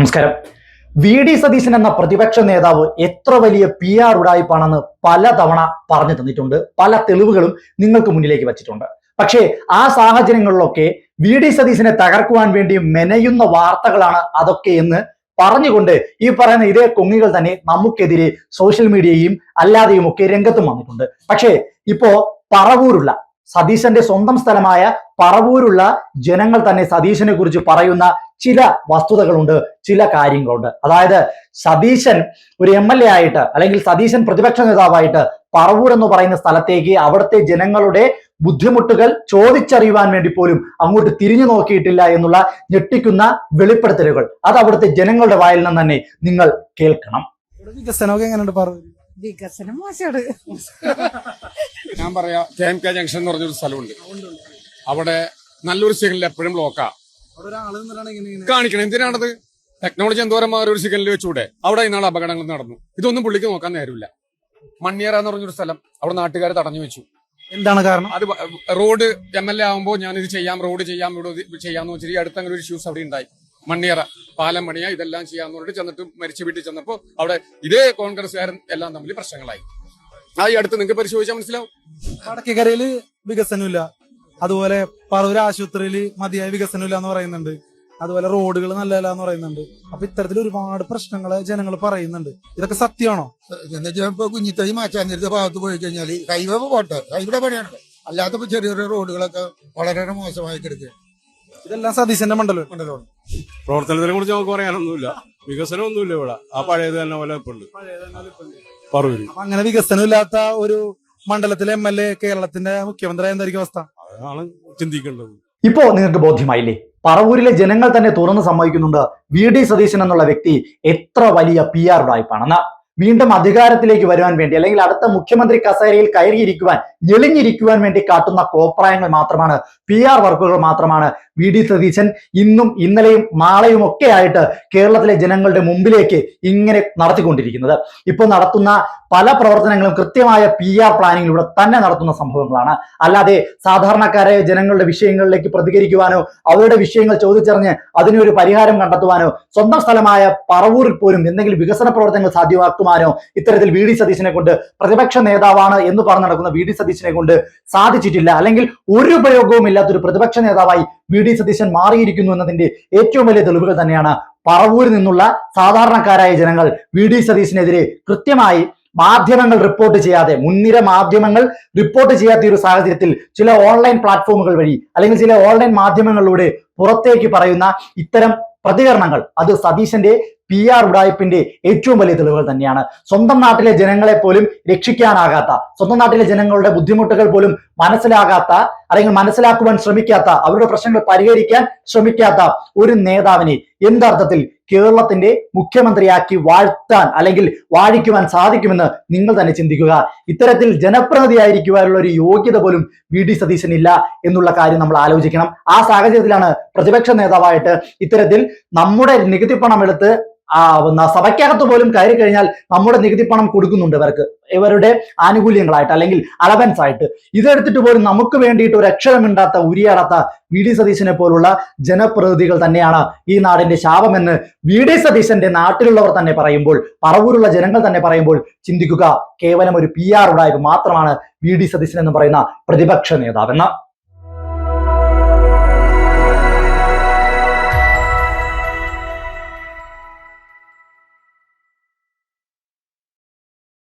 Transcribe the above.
നമസ്കാരം. V D Satheesan എന്ന പ്രതിപക്ഷ നേതാവ് എത്ര വലിയ പി ആർ ഉടായ്പാണെന്ന് പലതവണ പറഞ്ഞു തന്നിട്ടുണ്ട്. പല തെളിവുകളും നിങ്ങൾക്ക് മുന്നിലേക്ക് വച്ചിട്ടുണ്ട്. പക്ഷേ ആ സാഹചര്യങ്ങളിലൊക്കെ വി ഡി സതീശനെ തകർക്കുവാൻ വേണ്ടി മെനയുന്ന വാർത്തകളാണ് അതൊക്കെ എന്ന് പറഞ്ഞുകൊണ്ട് ഈ പറയുന്ന ഇതേ കൊങ്ങികൾ തന്നെ നമുക്കെതിരെ സോഷ്യൽ മീഡിയയും അല്ലാതെയും ഒക്കെ രംഗത്തും വന്നിട്ടുണ്ട്. പക്ഷേ ഇപ്പോ പറവൂരുള്ള സതീശന്റെ സ്വന്തം സ്ഥലമായ പറവൂരുള്ള ജനങ്ങൾ തന്നെ സതീശനെ കുറിച്ച് പറയുന്ന ചില വസ്തുതകളുണ്ട് ചില കാര്യങ്ങളുണ്ട്. അതായത് സതീശൻ ഒരു എം എൽ എ ആയിട്ട് അല്ലെങ്കിൽ സതീശൻ പ്രതിപക്ഷ നേതാവായിട്ട് പറവൂർ എന്ന് പറയുന്ന സ്ഥലത്തേക്ക് അവിടുത്തെ ജനങ്ങളുടെ ബുദ്ധിമുട്ടുകൾ ചോദിച്ചറിയുവാൻ വേണ്ടി പോലും അങ്ങോട്ട് തിരിഞ്ഞു നോക്കിയിട്ടില്ല എന്നുള്ള ഞെട്ടിക്കുന്ന വെളിപ്പെടുത്തലുകൾ. അത് അവിടുത്തെ ജനങ്ങളുടെ വായിൽ നിന്ന് തന്നെ നിങ്ങൾ കേൾക്കണം. വികസനം മോശമാണ്. ഞാൻ പറയാ കെ എം കെ ജംഗ്ഷൻ എന്ന് പറഞ്ഞൊരു സ്ഥലമുണ്ട്. അവിടെ നല്ലൊരു സിഗ്നൽ എപ്പോഴും ബ്ലോക്കാ കാണിക്കണം. എന്തിനാണത്? ടെക്നോളജി എന്തോരം മാറി ഒരു സിഗ്നലിൽ വെച്ചൂടെ? അവിടെ ഇന്നാൾ അപകടങ്ങൾ നടന്നു. ഇതൊന്നും പുള്ളിക്ക് നോക്കാൻ നേരമില്ല. മണ്ണിയറ എന്ന് പറഞ്ഞൊരു സ്ഥലം അവിടെ നാട്ടുകാരെ തടഞ്ഞു വെച്ചു. എന്താണ് കാരണം? അത് റോഡ് എം എൽ എ ആകുമ്പോൾ ഞാൻ ഇത് ചെയ്യാം റോഡ് ചെയ്യാം ഇവിടെ ചെയ്യാന്ന് വെച്ചിട്ട് ഈ അടുത്ത് ഒരു ഇഷ്യൂസ് അവിടെ ഉണ്ടായി. മണ്ണിയറ പാലം പണിയ ഇതെല്ലാം ചെയ്യാന്ന് പറഞ്ഞിട്ട് ചെന്നിട്ട് മരിച്ച വീട്ടിൽ ചെന്നപ്പോ അവിടെ ഇതേ കോൺഗ്രസ്സുകാരൻ എല്ലാം തമ്മിൽ പ്രശ്നങ്ങളായി. ആ ഈ അടുത്ത് നിങ്ങൾക്ക് പരിശോധിച്ചാൽ മനസ്സിലാവും. വടക്കേക്കരയിൽ വികസനമില്ല. അതുപോലെ പറവൂർ ആശുപത്രിയിൽ മതിയായ വികസനമില്ല എന്ന് പറയുന്നുണ്ട്. അതുപോലെ റോഡുകൾ നല്ലതല്ല എന്ന് പറയുന്നുണ്ട്. അപ്പൊ ഇത്തരത്തിൽ ഒരുപാട് പ്രശ്നങ്ങൾ ജനങ്ങൾ പറയുന്നുണ്ട്. ഇതൊക്കെ സത്യമാണോ? എന്നുവെച്ചാൽ ഇപ്പൊ കുഞ്ഞിത്തൈ മാറ്റാൻ ഭാഗത്ത് പോയി കഴിഞ്ഞാൽ ഹൈവേ പോട്ടെ. ഹൈവേ പണിയാണ്. അല്ലാത്തപ്പോ ചെറിയ ചെറിയ റോഡുകളൊക്കെ വളരെ മോശമായി കിടക്കുക ഇതെല്ലാം സതീശന്റെ മണ്ഡലം. മണ്ഡലമാണ്. പ്രവർത്തനത്തിനെ കുറിച്ച് നമുക്ക് പറയാനൊന്നുമില്ല. വികസനമൊന്നുമില്ല ഇവിടെ. ആ പഴയത് തന്നെ പോലെ ഇപ്പൊ ഉണ്ട് പറവൂര്. അങ്ങനെ വികസനമില്ലാത്ത ഒരു മണ്ഡലത്തിലെ എം എൽ എ കേരളത്തിന്റെ മുഖ്യമന്ത്രി എന്തായിരിക്കും അവസ്ഥ? അതാണ് ചിന്തിക്കേണ്ടത്. ഇപ്പോ നിങ്ങൾക്ക് ബോധ്യമായില്ലേ? പറവൂരിലെ ജനങ്ങൾ തന്നെ തുറന്ന് സമ്മതിക്കുന്നുണ്ട് വി ഡി സതീശൻ എന്നുള്ള വ്യക്തി എത്ര വലിയ പി ആർ വായ്പാണെന്ന് വീണ്ടും അധികാരത്തിലേക്ക് വരുവാൻ വേണ്ടി അല്ലെങ്കിൽ അടുത്ത മുഖ്യമന്ത്രി കസേരയിൽ കയറിയിരിക്കുവാൻ എളിഞ്ഞിരിക്കുവാൻ വേണ്ടി കാട്ടുന്ന കോപ്രായങ്ങൾ മാത്രമാണ് പി ആർ വർക്കുകൾ മാത്രമാണ് വി ഡി സതീശൻ ഇന്നും ഇന്നലെയും നാളെയും ഒക്കെ ആയിട്ട് കേരളത്തിലെ ജനങ്ങളുടെ മുമ്പിലേക്ക് ഇങ്ങനെ നടത്തിക്കൊണ്ടിരിക്കുന്നത്. ഇപ്പോൾ നടത്തുന്ന പല പ്രവർത്തനങ്ങളും കൃത്യമായ പി ആർ പ്ലാനിങ്ങിലൂടെ തന്നെ നടത്തുന്ന സംഭവങ്ങളാണ്. അല്ലാതെ സാധാരണക്കാരായ ജനങ്ങളുടെ വിഷയങ്ങളിലേക്ക് പ്രതികരിക്കുവാനോ അവരുടെ വിഷയങ്ങൾ ചോദിച്ചറിഞ്ഞ് അതിനൊരു പരിഹാരം കണ്ടെത്തുവാനോ സ്വന്തം സ്ഥലമായ പറവൂരിൽ പോലും എന്തെങ്കിലും വികസന പ്രവർത്തനങ്ങൾ സാധ്യമാക്കുവാനോ ഇത്തരത്തിൽ വി ഡി സതീശനെ കൊണ്ട് പ്രതിപക്ഷ നേതാവാണ് എന്ന് പറഞ്ഞു നടക്കുന്ന വി ഡി സതീശനെ കൊണ്ട് സാധിച്ചിട്ടില്ല. അല്ലെങ്കിൽ ഒരു ഉപയോഗവും ഇല്ലാത്തൊരു പ്രതിപക്ഷ നേതാവായി വി ഡി സതീശൻ മാറിയിരിക്കുന്നു എന്നതിന്റെ ഏറ്റവും വലിയ തെളിവുകൾ തന്നെയാണ് പറവൂരിൽ നിന്നുള്ള സാധാരണക്കാരായ ജനങ്ങൾ വി ഡി സതീശിനെതിരെ കൃത്യമായി മാധ്യമങ്ങൾ റിപ്പോർട്ട് ചെയ്യാതെ മുൻനിര മാധ്യമങ്ങൾ റിപ്പോർട്ട് ചെയ്യാത്ത ഒരു സാഹചര്യത്തിൽ ചില ഓൺലൈൻ പ്ലാറ്റ്ഫോമുകൾ വഴി അല്ലെങ്കിൽ ചില ഓൺലൈൻ മാധ്യമങ്ങളിലൂടെ പുറത്തേക്ക് പറയുന്ന ഇത്തരം പ്രതികരണങ്ങൾ അത് സതീശന്റെ പി ആർ ഉടായ്പിന്റെ ഏറ്റവും വലിയ തെളിവുകൾ തന്നെയാണ്. സ്വന്തം നാട്ടിലെ ജനങ്ങളെ പോലും രക്ഷിക്കാനാകാത്ത സ്വന്തം നാട്ടിലെ ജനങ്ങളുടെ ബുദ്ധിമുട്ടുകൾ പോലും മനസ്സിലാകാത്ത അല്ലെങ്കിൽ മനസ്സിലാക്കുവാൻ ശ്രമിക്കാത്ത അവരുടെ പ്രശ്നങ്ങൾ പരിഹരിക്കാൻ ശ്രമിക്കാത്ത ഒരു നേതാവിനെ എന്തർത്ഥത്തിൽ കേരളത്തിന്റെ മുഖ്യമന്ത്രിയാക്കി വാഴ്ത്താൻ അല്ലെങ്കിൽ വാഴിക്കുവാൻ സാധിക്കുമെന്ന് നിങ്ങൾ തന്നെ ചിന്തിക്കുക. ഇത്തരത്തിൽ ജനപ്രതിനിധിയായിരിക്കുവാനുള്ള ഒരു യോഗ്യത പോലും വി. ഡി. സതീശൻ ഇല്ല എന്നുള്ള കാര്യം നമ്മൾ ആലോചിക്കണം. ആ സാഹചര്യത്തിലാണ് പ്രതിപക്ഷ നേതാവായിട്ട് ഇത്തരത്തിൽ നമ്മുടെ നികുതി പണം എടുത്ത് ആ സഭയ്ക്കകത്ത് പോലും കയറി കഴിഞ്ഞാൽ നമ്മുടെ നികുതി പണം കൊടുക്കുന്നുണ്ട് ഇവർക്ക്. ഇവരുടെ ആനുകൂല്യങ്ങളായിട്ട് അല്ലെങ്കിൽ അലവൻസ് ആയിട്ട്. ഇതെടുത്തിട്ട് പോലും നമുക്ക് വേണ്ടിയിട്ട് ഒരു അക്ഷരമിണ്ടാത്ത ഉരിയാടാത്ത വി ഡി സതീശനെ പോലുള്ള ജനപ്രതിനിധികൾ തന്നെയാണ് ഈ നാടിന്റെ ശാപമെന്ന് വി ഡി സതീശന്റെ നാട്ടിലുള്ളവർ തന്നെ പറയുമ്പോൾ പറവൂരുള്ള ജനങ്ങൾ തന്നെ പറയുമ്പോൾ ചിന്തിക്കുക. കേവലം ഒരു പി ആർ ഉടായ്പ മാത്രമാണ് വി ഡി സതീശൻ എന്ന് പറയുന്ന പ്രതിപക്ഷ നേതാവെന്ന്